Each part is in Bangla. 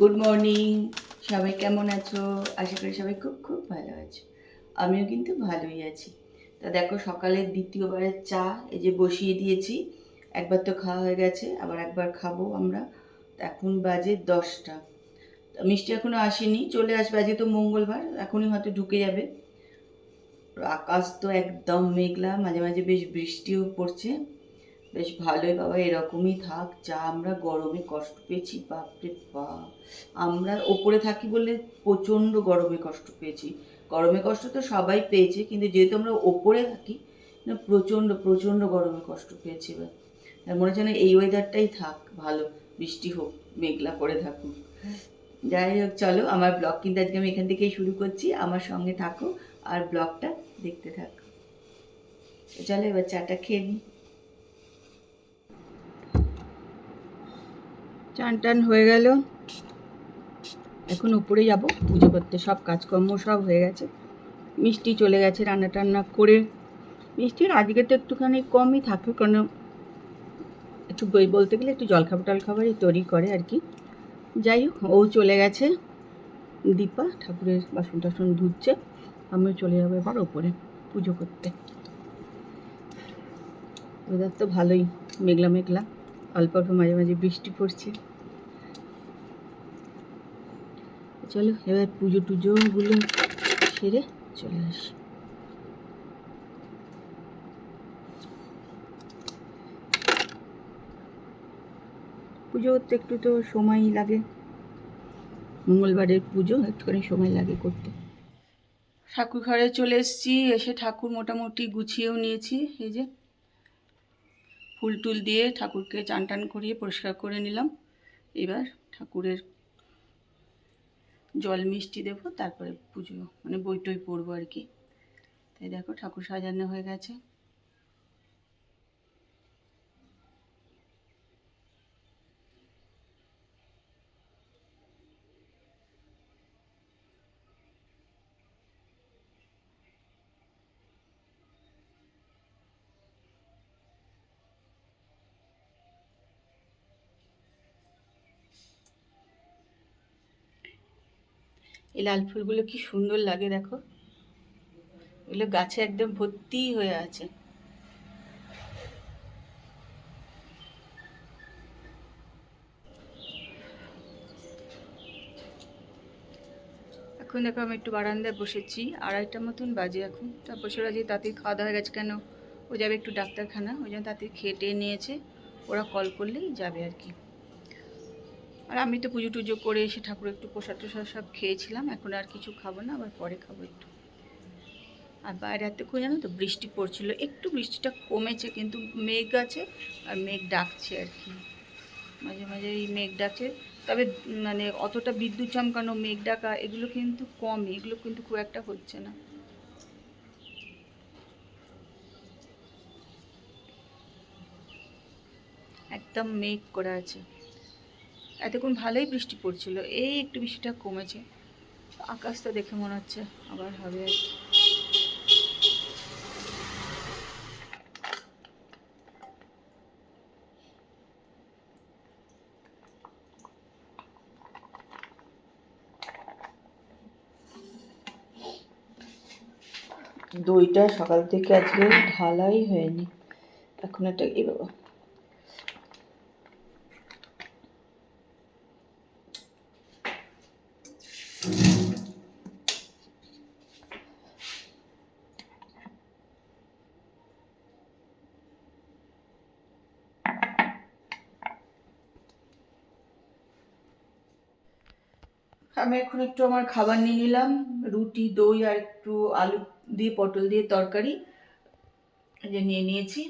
গুড মর্নিং সবাই কেমন আছো? আশা করি সবাই খুব খুব ভালো আছো। আমিও কিন্তু ভালোই আছি। তা দেখো, সকালের দ্বিতীয়বারের চা এই যে বসিয়ে দিয়েছি। একবার তো খাওয়া হয়ে গেছে, আবার একবার খাব আমরা। এখন বাজে দশটা। মিষ্টি এখনও আসেনি, চলে আসবে। আজকে তো মঙ্গলবার, এখনই হয়তো ঢুকে যাবে। আকাশ তো একদম মেঘলা, মাঝে মাঝে বেশ বৃষ্টিও পড়ছে। বেশ ভালোই বাবা, এরকমই থাক, যা আমরা গরমে কষ্ট পেয়েছি, বাপরে বাপ। আমরা ওপরে থাকি বলে প্রচণ্ড গরমে কষ্ট পেয়েছি। গরমে কষ্ট তো সবাই পেয়েছে, কিন্তু যেহেতু আমরা ওপরে থাকি, না, প্রচণ্ড প্রচণ্ড গরমে কষ্ট পেয়েছি এবার। মনে হচ্ছে না এই ওয়েদারটাই থাক, ভালো, বৃষ্টি হোক, মেঘলা করে থাকুক। যাই হোক, চলো, আমার ব্লগ কিন্তু আজকে আমি এখান থেকেই শুরু করছি, আমার সঙ্গে থাকো, আর ব্লগটা দেখতে থাকো। চলো, এবার চাটা খেয়ে নিই। চান টান হয়ে গেল। এখন উপরে যাব, পুজো করতে। সব কাজকর্ম সব হয়ে গেছে। মিষ্টি চলে গেছে রান্না টান্না করে। মিষ্টির আজকে তো একটুখানি কমই থাকে কারণ একটু বই বলতে গেলে একটু জলখাবার টলখাবারই তৈরি করে আর কি। যাই হোক, ও চলে গেছে। দীপা ঠাকুরের বাসন টাসন ধুচ্ছে। আমিও চলে যাব এবার ওপরে পুজো করতে। ওদের তো ভালোই, মেঘলা মেঘলা। অল্প অল্প মাঝে মাঝে বৃষ্টি পড়ছে। চলো, এবার পুজো টুজোগুলো সেরে চলে আসি। পুজো করতে একটু তো সময়ই লাগে। মঙ্গলবারের পুজো, একটুখানি সময় লাগে করতে। ঠাকুর ঘরে চলে এসেছি, এসে ঠাকুর মোটামুটি গুছিয়েও নিয়েছি, এই যে। ফুল টুল দিয়ে ঠাকুরকে চান টান করিয়ে পরিষ্কার করে নিলাম। এবার ঠাকুরের জল মিষ্টি দেবো, তারপরে পুজো মানে বইটই পড়ব আর কি। তাই দেখো ঠাকুর সাজানো হয়ে গেছে। এই লাল ফুলগুলো কি সুন্দর লাগে দেখো। এগুলো গাছে একদম ভর্তি হয়ে আছে। এখন দেখো আমি একটু বারান্দায় বসেছি, আড়াইটা মতন বাজে এখন। তারপর সেরা যে তাঁতির খাওয়া দাওয়া গেছে কেন? ও যাবে একটু ডাক্তারখানা, ওই জন্য তাঁতির খেয়ে টেয়ে নিয়েছে। ওরা কল করলেই যাবে আর কি। আর আমি তো পুজো টুজো করে এসে ঠাকুর একটু প্রসাদ টোসাদ সব খেয়েছিলাম, এখন আর কিছু খাব না, আবার পরে খাব একটু। আর বাইরে এতক্ষণ জানো তো বৃষ্টি পড়ছিল, একটু বৃষ্টিটা কমেছে কিন্তু মেঘ আছে আর মেঘ ডাকছে আর কি। মাঝে মাঝে এই মেঘ ডাকছে, তবে মানে অতটা বিদ্যুৎ চমকানো মেঘ ডাকা এগুলো কিন্তু কমই এগুলো কিন্তু খুব একটা হচ্ছে না। একদম মেঘ করে আছে। এতক্ষণ ভালোই বৃষ্টি পড়ছিল। এই একটু বৃষ্টিটা কমেছে। আকাশটা দেখে মনে হচ্ছে আবার হবে। আর দইটা সকাল থেকে আজকে ঢালাই হয়নি। এখন একটা এই বাবা আমি এখন একটু আমার খাবার নিয়ে নিলাম, রুটি, দই আর একটু আলু দিয়ে, পটল দিয়ে তরকারি যে নিয়ে নিয়েছি।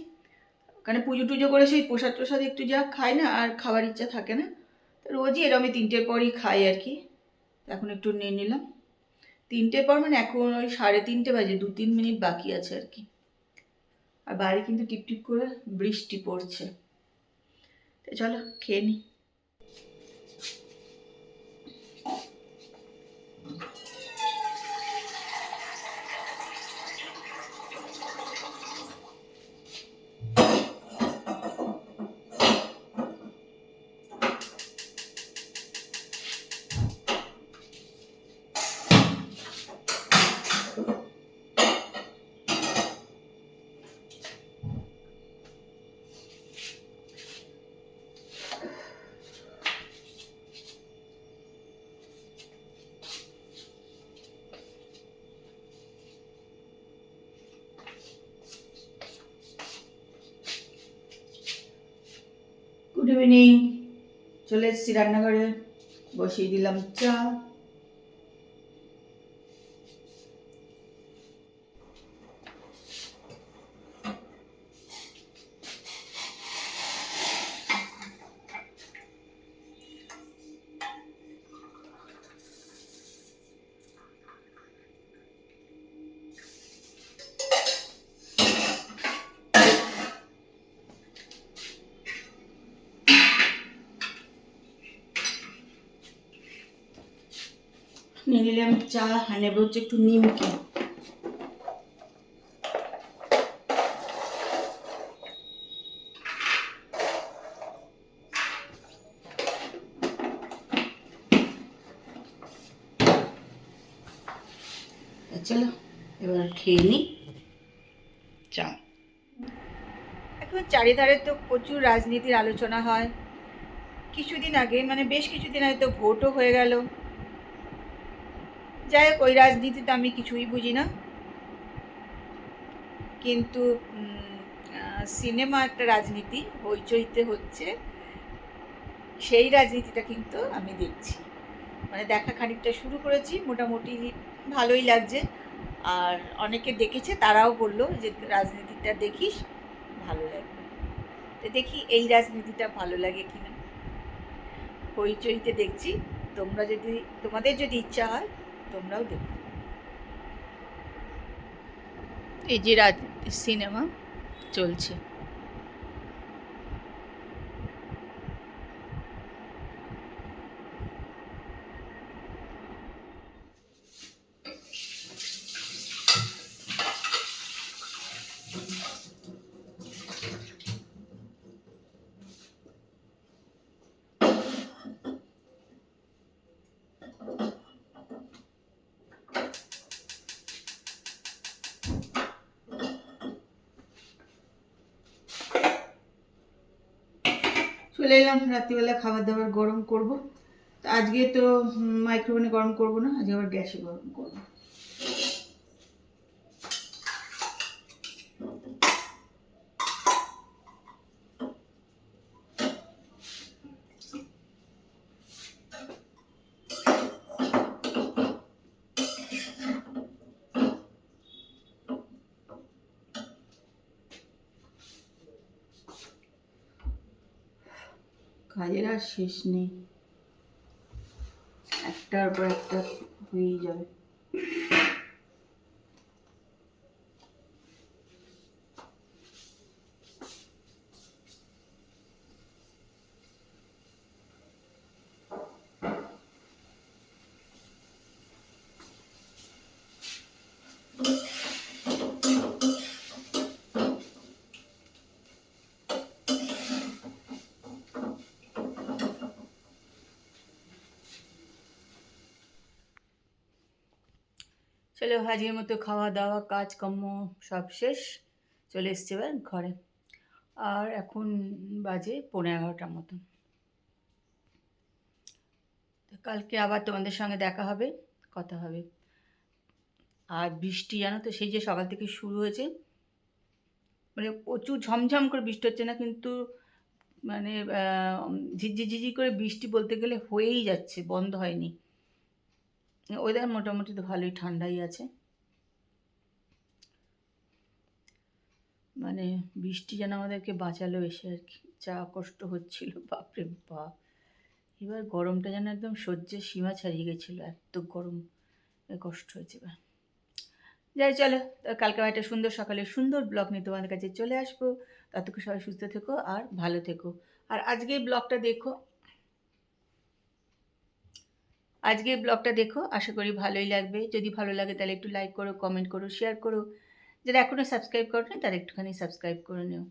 ওখানে পুজো টুজো করে সেই প্রসাদ টোসাদ একটু যা খাই না, আর খাবার ইচ্ছা থাকে না। রোজই এরকম আমি তিনটের পরই খাই আর কি। এখন একটু নিয়ে নিলাম। তিনটের পর মানে এখন ওই সাড়ে তিনটে বাজে, দু তিন মিনিট বাকি আছে আর কি। আর বাইরে কিন্তু টিপটিপ করে বৃষ্টি পড়ছে। চলো, খেয়ে নিই গুড ইভিনিং চলে এসেছি রান্নাঘরে। বসিয়ে দিলাম চা। নিলাম চা আর নেব হচ্ছে একটু নিমকি। চলো, এবার খেয়ে নিই চা। এখন চারিধারে তো প্রচুর রাজনীতির আলোচনা হয়। কিছুদিন আগে মানে বেশ কিছুদিন আগে তো ভোটও হয়ে গেল। যাই হোক, ওই রাজনীতি তো আমি কিছুই বুঝি না। কিন্তু সিনেমা একটা রাজনীতি, হইচইতে হচ্ছে। সেই রাজনীতিটা কিন্তু আমি দেখছি। মানে দেখা খানিকটা শুরু করেছি, মোটামুটি ভালোই লাগছে। আর অনেকে দেখেছে, তারাও বলল যে, রাজনীতিটা দেখিস, ভালো লাগবে। তো দেখি এই রাজনীতিটা ভালো লাগে কিনা। হইচইতে দেখছি। তোমরা যদি, তোমাদের যদি ইচ্ছা হয় তোমরাও দেখো। এই যে রাত সিনেমা চলছে। চলে এলাম, রাত্রিবেলা খাবার দাবার গরম করব। আজকে তো মাইক্রোওভেনে গরম করব না আজকে আবার গ্যাসে গরম করব। কাজের আর শেষ নেই। একটার পর একটা হয়েই যাবে। চলো হাজির মতো খাওয়া দাওয়া কাজকর্ম সব শেষ। চলে এসছে এবার ঘরে। আর এখন বাজে পনেরো এগারোটার মতন কালকে আবার তোমাদের সঙ্গে দেখা হবে, কথা হবে। আর বৃষ্টি, জানো তো, সেই যে সকাল থেকে শুরু হয়েছে মানে প্রচুর ঝমঝম করে বৃষ্টি হচ্ছে না, কিন্তু মানে ঝিঝি ঝিঝি করে বৃষ্টি বলতে গেলে হয়েই যাচ্ছে, বন্ধ হয়নি। ওয়েদার মোটামুটি তো ভালোই ঠান্ডাই আছে। মানে বৃষ্টি যেন আমাদেরকে বাঁচালো, এসে আর কি যা কষ্ট হচ্ছিল, বাপরে বাপ। এবার গরমটা যেন একদম সহ্যের সীমা ছাড়িয়ে গেছিল, এত গরম কষ্ট হয়েছে এবার। যাই চলো কালকে একটা সুন্দর সকালে সুন্দর ব্লগ নিয়ে তোমাদের কাছে চলে আসব। ততক্ষণ সবাই সুস্থ থেকো আর ভালো থেকো। আর আজকে ব্লগটা দেখো আজকে ব্লগটা দেখো, আশা করি ভালোই লাগবে। যদি ভালো লাগে তাহলে একটু লাইক করো কমেন্ট করো শেয়ার করো। যারা এখনও সাবস্ক্রাইব করো না তারা একটুখানি সাবস্ক্রাইব করে নিও।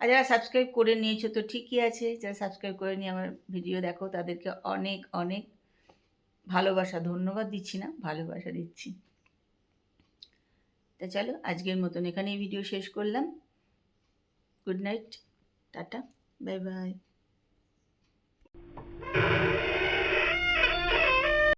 আর যারা সাবস্ক্রাইব করে নিয়েছো তো ঠিকই আছে, যারা সাবস্ক্রাইব করে নিয়ে আমার ভিডিও দেখো, তাদেরকে অনেক অনেক ভালোবাসা, ধন্যবাদ দিচ্ছি না, ভালোবাসা দিচ্ছি। তা চলো, আজকের মতন এখানেই ভিডিও শেষ করলাম। Good night tata bye bye